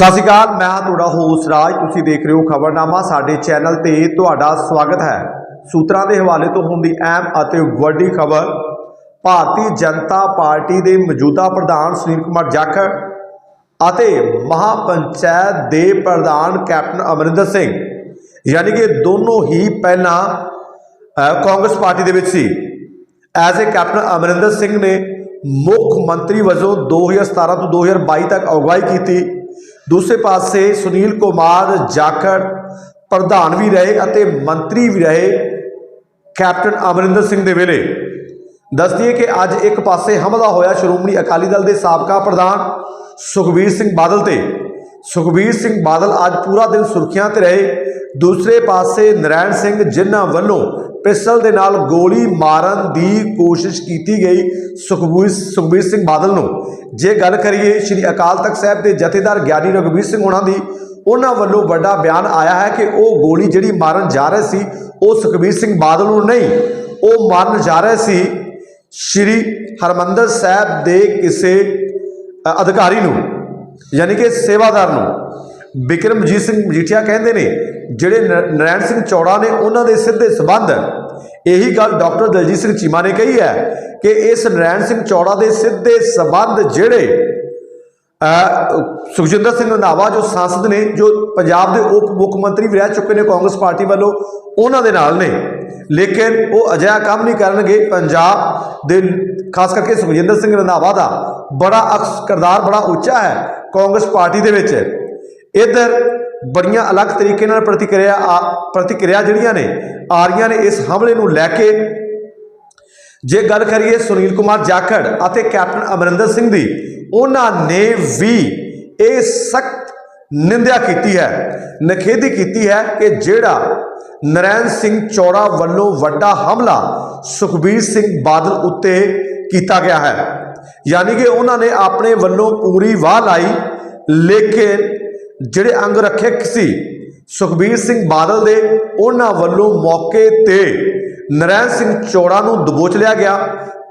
ਸਤਿ ਸ਼੍ਰੀ ਅਕਾਲ, ਮੈਂ ਹਾਂ ਤੁਹਾਡਾ ਹੋਸਟ ਰਾਜ। ਤੁਸੀਂ ਦੇਖ ਰਹੇ ਹੋ ਖਬਰਨਾਮਾ, ਸਾਡੇ ਚੈਨਲ ਤੇ ਤੁਹਾਡਾ ਸਵਾਗਤ ਹੈ। ਸੂਤਰਾਂ ਦੇ ਹਵਾਲੇ ਤੋਂ ਹੁੰਦੀ ਅਹਿਮ ਅਤੇ ਵੱਡੀ ਖਬਰ, ਭਾਰਤੀ ਜਨਤਾ ਪਾਰਟੀ ਦੇ ਮੌਜੂਦਾ ਪ੍ਰਧਾਨ ਸੁਨੀਲ ਕੁਮਾਰ ਜਾਖੜ ਅਤੇ ਮਹਾਪੰਚਾਇਤ ਦੇ ਪ੍ਰਧਾਨ ਕੈਪਟਨ ਅਮਰਿੰਦਰ ਸਿੰਘ। ਯਾਨੀ ਕਿ ਦੋਨੋਂ ਹੀ ਪਹਿਲਾਂ ਕਾਂਗਰਸ ਪਾਰਟੀ ਦੇ ਵਿੱਚ ਸੀ। As a captain Amarinder Singh ਨੇ ਮੁੱਖ ਮੰਤਰੀ ਵਜੋਂ 2017 ਤੋਂ 2022 ਤੱਕ ਅਗਵਾਈ ਕੀਤੀ। ਦੂਸਰੇ ਪਾਸੇ ਸੁਨੀਲ ਕੁਮਾਰ ਜਾਖੜ ਪ੍ਰਧਾਨ ਵੀ ਰਹੇ ਅਤੇ ਮੰਤਰੀ ਵੀ ਰਹੇ ਕੈਪਟਨ ਅਮਰਿੰਦਰ ਸਿੰਘ ਦੇ ਵੇਲੇ। ਦੱਸ ਦਈਏ ਕਿ ਅੱਜ ਇੱਕ ਪਾਸੇ ਹਮਲਾ ਹੋਇਆ ਸ਼੍ਰੋਮਣੀ ਅਕਾਲੀ ਦਲ ਦੇ ਸਾਬਕਾ ਪ੍ਰਧਾਨ ਸੁਖਬੀਰ ਸਿੰਘ ਬਾਦਲ ਤੇ। ਸੁਖਬੀਰ ਸਿੰਘ ਬਾਦਲ ਅੱਜ ਪੂਰਾ ਦਿਨ ਸੁਰਖੀਆਂ ਤੇ ਰਹੇ। ਦੂਸਰੇ ਪਾਸੇ ਨਰੈਣ ਸਿੰਘ ਜਿਨ੍ਹਾਂ ਵੱਲੋਂ ਪਿਸਟਲ ਦੇ ਨਾਲ ਗੋਲੀ ਮਾਰਨ ਦੀ ਕੋਸ਼ਿਸ਼ ਕੀਤੀ ਗਈ ਸੁਖਬੀਰ ਸੁਖਬੀਰ ਸਿੰਘ ਬਾਦਲ ਨੂੰ। ਜੇ ਗੱਲ ਕਰੀਏ ਸ਼੍ਰੀ ਅਕਾਲ ਤਖਤ ਸਾਹਿਬ ਦੇ ਜਥੇਦਾਰ ਗਿਆਨੀ ਰਘਬੀਰ ਸਿੰਘ ਉਹਨਾਂ ਦੀ, ਉਹਨਾਂ ਵੱਲੋਂ ਵੱਡਾ ਬਿਆਨ ਆਇਆ ਹੈ ਕਿ ਉਹ ਗੋਲੀ ਜਿਹੜੀ ਮਾਰਨ ਜਾ ਰਹੇ ਸੀ, ਉਹ ਸੁਖਬੀਰ ਸਿੰਘ ਬਾਦਲ ਨੂੰ ਨਹੀਂ, ਉਹ ਮਾਰਨ ਜਾ ਰਹੇ ਸੀ ਸ਼੍ਰੀ ਹਰਮੰਦਰ ਸਾਹਿਬ ਦੇ ਕਿਸੇ ਅਧਿਕਾਰੀ ਨੂੰ, ਯਾਨੀ ਕਿ ਸੇਵਾਦਾਰ ਨੂੰ। ਬਿਕਰਮਜੀਤ ਸਿੰਘ ਮਜੀਠੀਆ ਕਹਿੰਦੇ ਨੇ ਜਿਹੜੇ ਨ- ਨਰੈਣ ਸਿੰਘ ਚੌੜਾ ਨੇ ਉਹਨਾਂ ਦੇ ਸਿੱਧੇ ਸਬੰਧ। ਇਹੀ ਗੱਲ ਡਾਕਟਰ ਦਲਜੀਤ ਸਿੰਘ ਚੀਮਾ ਨੇ ਕਹੀ ਹੈ ਕਿ ਇਸ ਨਰੈਣ ਸਿੰਘ ਚੌੜਾ ਦੇ ਸਿੱਧੇ ਸਬੰਧ ਜਿਹੜੇ ਸੁਖਜਿੰਦਰ ਸਿੰਘ ਰੰਧਾਵਾ ਜੋ ਸੰਸਦ ਨੇ, ਜੋ ਪੰਜਾਬ ਦੇ ਉਪ ਮੁੱਖ ਮੰਤਰੀ ਵੀ ਰਹਿ ਚੁੱਕੇ ਨੇ ਕਾਂਗਰਸ ਪਾਰਟੀ ਵੱਲੋਂ, ਉਹਨਾਂ ਦੇ ਨਾਲ ਨੇ। ਲੇਕਿਨ ਉਹ ਅਜਿਹਾ ਕੰਮ ਨਹੀਂ ਕਰਨਗੇ ਪੰਜਾਬ ਦੇ, ਖਾਸ ਕਰਕੇ ਸੁਖਜਿੰਦਰ ਸਿੰਘ ਰੰਧਾਵਾ ਦਾ। ਬੜਾ ਅਕਸ, ਕਿਰਦਾਰ ਬੜਾ ਉੱਚਾ ਹੈ ਕਾਂਗਰਸ ਪਾਰਟੀ ਦੇ ਵਿੱਚ। ਇਧਰ ਬੜੀਆਂ ਅਲੱਗ ਤਰੀਕੇ ਨਾਲ ਪ੍ਰਤੀਕਿਰਿਆ, ਆ- ਪ੍ਰਤੀਕਿਰਿਆ ਜਿਹੜੀਆਂ ਨੇ ਆ ਰਹੀਆਂ ਨੇ ਇਸ ਹਮਲੇ ਨੂੰ ਲੈ ਕੇ। ਜੇ ਗੱਲ ਕਰੀਏ ਸੁਨੀਲ ਕੁਮਾਰ ਜਾਖੜ ਅਤੇ ਕੈਪਟਨ ਅਮਰਿੰਦਰ ਸਿੰਘ ਦੀ, ਉਹਨਾਂ ਨੇ ਵੀ ਇਹ ਸਖਤ ਨਿੰਦਿਆ ਕੀਤੀ ਹੈ ਨਖੇਦੀ ਕੀਤੀ ਹੈ ਕਿ ਜਿਹੜਾ ਨਰੈਣ ਸਿੰਘ ਚੌੜਾ ਵੱਲੋਂ ਵੱਡਾ ਹਮਲਾ ਸੁਖਬੀਰ ਸਿੰਘ ਬਾਦਲ ਉੱਤੇ ਕੀਤਾ ਗਿਆ ਹੈ, ਯਾਨੀ ਕਿ ਉਹਨਾਂ ਨੇ ਆਪਣੇ ਵੱਲੋਂ ਪੂਰੀ ਵਾਹ ਲਾਈ, ਲੇਕਿਨ ਜਿਹੜੇ ਅੰਗ ਰੱਖਿਅਕ ਸੀ, ਸੁਖਬੀਰ ਸਿੰਘ ਬਾਦਲ ਦੇ, ਉਹਨਾਂ ਵੱਲੋਂ ਮੌਕੇ ਤੇ ਨਰੈਣ ਸਿੰਘ ਚੌੜਾ ਨੂੰ ਦਬੋਚ ਲਿਆ ਗਿਆ,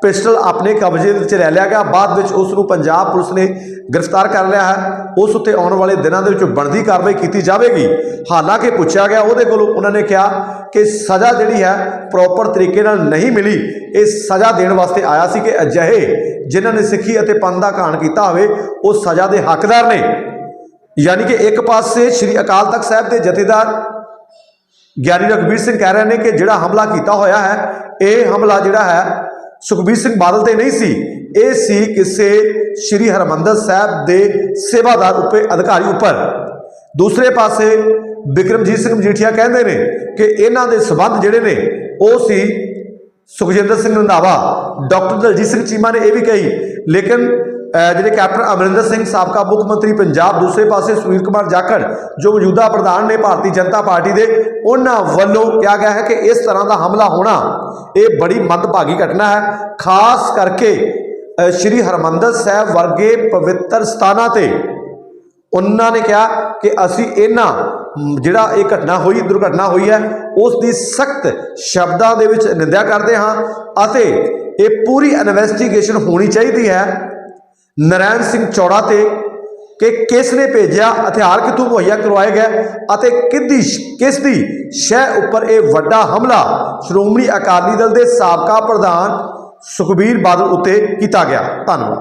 ਪਿਸਟਲ ਆਪਣੇ ਕਬਜ਼ੇ ਵਿੱਚ ਲੈ ਲਿਆ ਗਿਆ, ਬਾਅਦ ਵਿੱਚ ਉਸ ਨੂੰ ਪੰਜਾਬ ਪੁਲਿਸ ਨੇ ਗ੍ਰਿਫਤਾਰ ਕਰ ਲਿਆ ਹੈ। ਉਸ ਉੱਤੇ ਆਉਣ ਵਾਲੇ ਦਿਨਾਂ ਦੇ ਵਿੱਚ ਬਣਦੀ ਕਾਰਵਾਈ ਕੀਤੀ ਜਾਵੇਗੀ। ਹਾਲਾਂਕਿ ਪੁੱਛਿਆ ਗਿਆ, ਉਹਦੇ ਕੋਲੋਂ ਉਹਨਾਂ ਨੇ ਕਿਹਾ ਕਿ ਸਜ਼ਾ ਜਿਹੜੀ ਹੈ ਪ੍ਰੋਪਰ ਤਰੀਕੇ ਨਾਲ ਨਹੀਂ ਮਿਲੀ। ਇਹ ਸਜ਼ਾ ਦੇਣ ਵਾਸਤੇ ਆਇਆ ਸੀ ਕਿ ਅਜਿਹੇ ਜਿਨ੍ਹਾਂ ਨੇ ਸਿੱਖੀ ਅਤੇ ਪੰਥ ਦਾ ਘਾਣ ਕੀਤਾ ਹੋਵੇ, ਉਹ ਸਜ਼ਾ ਦੇ ਹੱਕਦਾਰ ਨੇ। ਯਾਨੀ ਕਿ ਇੱਕ ਪਾਸੇ ਸ੍ਰੀ ਅਕਾਲ ਤਖਤ ਸਾਹਿਬ ਦੇ ਜਥੇਦਾਰ ਗਿਆਨੀ ਰਘਬੀਰ ਸਿੰਘ ਕਹਿ ਰਹੇ ਨੇ ਕਿ ਜਿਹੜਾ ਹਮਲਾ ਕੀਤਾ ਹੋਇਆ ਹੈ, ਇਹ ਹਮਲਾ ਜਿਹੜਾ ਹੈ ਸੁਖਬੀਰ ਸਿੰਘ ਬਾਦਲ ਤੇ ਨਹੀਂ ਸੀ। ਇਹ ਸੀ ਕਿਸੇ ਸ੍ਰੀ ਹਰਮੰਦਰ ਸਾਹਿਬ ਦੇ ਸੇਵਾਦਾਰ ਉੱਪਰ ਅਧਿਕਾਰੀ ਉੱਪਰ। ਦੂਸਰੇ ਪਾਸੇ ਬਿਕਰਮਜੀਤ ਸਿੰਘ ਮਜੀਠੀਆ ਕਹਿੰਦੇ ਨੇ ਕਿ ਇਹਨਾਂ ਦੇ ਸਬੰਧ ਜਿਹੜੇ ਨੇ, ਉਹ ਸੀ ਸੁਖਜਿੰਦਰ ਸਿੰਘ ਰੰਧਾਵਾ, ਡਾਕਟਰ ਦਲਜੀਤ ਸਿੰਘ ਚੀਮਾ ਨੇ ਇਹ ਵੀ ਕਹੀ। ਲੇਕਿਨ ਜਿਹੜੇ ਕੈਪਟਨ ਅਮਰਿੰਦਰ ਸਿੰਘ ਸਾਬਕਾ ਮੁੱਖ ਮੰਤਰੀ ਪੰਜਾਬ, ਦੂਸਰੇ ਪਾਸੇ ਸੁਨੀਲ ਕੁਮਾਰ ਜਾਖੜ, ਜੋ ਮੌਜੂਦਾ ਪ੍ਰਧਾਨ ਨੇ ਭਾਰਤੀ ਜਨਤਾ ਪਾਰਟੀ ਦੇ, ਉਹਨਾਂ ਵੱਲੋਂ ਕਿਹਾ ਗਿਆ ਹੈ ਕਿ ਇਸ ਤਰ੍ਹਾਂ ਦਾ ਹਮਲਾ ਹੋਣਾ, ਇਹ ਬੜੀ ਮੰਦਭਾਗੀ ਘਟਨਾ ਹੈ। ਖਾਸ ਕਰਕੇ ਸ਼੍ਰੀ ਹਰਮੰਦਰ ਸਾਹਿਬ ਵਰਗੇ ਪਵਿੱਤਰ ਸਥਾਨਾਂ ਤੇ, ਉਹਨਾਂ ਨੇ ਕਿਹਾ ਕਿ ਅਸੀਂ ਇਹਨਾਂ, ਜਿਹੜਾ ਇਹ ਘਟਨਾ ਹੋਈ, ਦੁਰਘਟਨਾ ਹੋਈ ਹੈ, ਉਸ ਦੀ ਸਖਤ ਸ਼ਬਦਾਂ ਦੇ ਵਿੱਚ ਨਿੰਦਿਆ ਕਰਦੇ ਹਾਂ ਅਤੇ ਇਹ ਪੂਰੀ ਇਨਵੈਸਟੀਗੇਸ਼ਨ ਹੋਣੀ ਚਾਹੀਦੀ ਹੈ। ਨਰੈਣ ਸਿੰਘ ਚੌੜਾ ਤੇ ਕਿ ਕਿਸ ਨੇ ਭੇਜਿਆ, ਹਥਿਆਰ ਕਿੱਥੋਂ ਮੁਹੱਈਆ ਕਰਵਾਏ ਗਏ ਅਤੇ ਕਿੱਦੀ ਕਿਸ ਦੀ ਸ਼ਹਿ ਉੱਪਰ ਇਹ ਵੱਡਾ ਹਮਲਾ ਸ਼੍ਰੋਮਣੀ ਅਕਾਲੀ ਦਲ ਦੇ ਸਾਬਕਾ ਪ੍ਰਧਾਨ ਸੁਖਬੀਰ ਬਾਦਲ ਉੱਤੇ ਕੀਤਾ ਗਿਆ। ਧੰਨਵਾਦ।